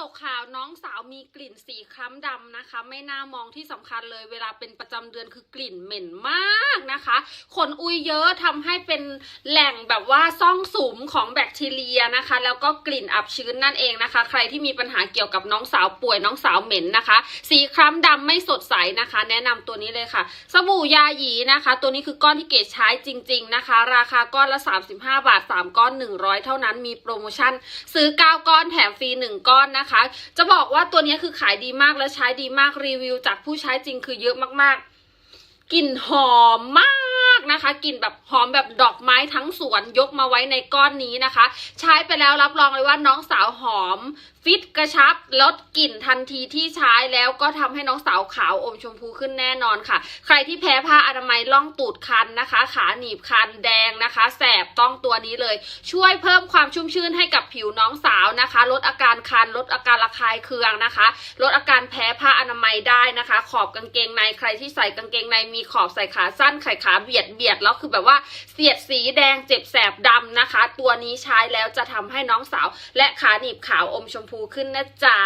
ตกข่าวน้องสาวมีกลิ่นสีคล้ำดำนะคะ ไม่น่ามองที่สำคัญเลย เวลาเป็นประจำเดือนคือกลิ่นเหม็นมากนะคะขนอุยเยอะทำให้เป็นแหล่งแบบว่าซ่องสุมของแบคทีเรียนะคะ แล้วก็กลิ่นอับชื้นนั่นเองนะคะ ใครที่มีปัญหาเกี่ยวกับน้องสาวป่วยน้องสาวเหม็นนะคะ สีคล้ำดำไม่สดใสนะคะ แนะนำตัวนี้เลยค่ะ สบู่ยาหยีนะคะ ตัวนี้คือก้อนที่เกดใช้จริง ๆนะคะ ราคาก้อนละ 35 บาท 3 ก้อน 100 เท่านั้นมีโปรโมชั่น ซื้อ 9 ก้อนแถมฟรี1ก้อนนะคะจะบอกว่าตัวนี้คือขายดีมากและใช้ดีมากรีวิว จากผู้ใช้จริงคือเยอะมากๆกลิ่นหอมมากนะคะกลิ่นแบบหอมแบบดอกไม้ทั้งสวนยกมาไว้ในก้อนนี้นะคะ ใช้ไปแล้วรับรองเลยว่าน้องสาวหอม ฟิตกระชับลดกลิ่นทันทีที่ใช้แล้วก็ทำให้น้องสาวขาวอมชมพูขึ้นแน่นอนค่ะ ใครที่แพ้ผ้าอนามัยล่องตูดคันนะคะ ขาหนีบคันแดงนะคะ แสบต้องตัวนี้เลย ช่วยเพิ่มความชุ่มชื่นให้กับผิวน้องสาวนะคะ ลดอาการคัน ลดอาการระคายเคืองนะคะ ลดอาการแพ้ผ้าอนามัยได้นะคะ ขอบกางเกงในใครที่ใส่กางเกงในมีขอบใส่ขาสั้นไข่ขาเบียดเบียดแล้วคือแบบว่าเสียดสีแดงเจ็บแสบดำนะคะ ตัวนี้ใช้แล้วจะทำให้น้องสาว และขาหนีบขาวอมชมพูขึ้นนะจ๊ะ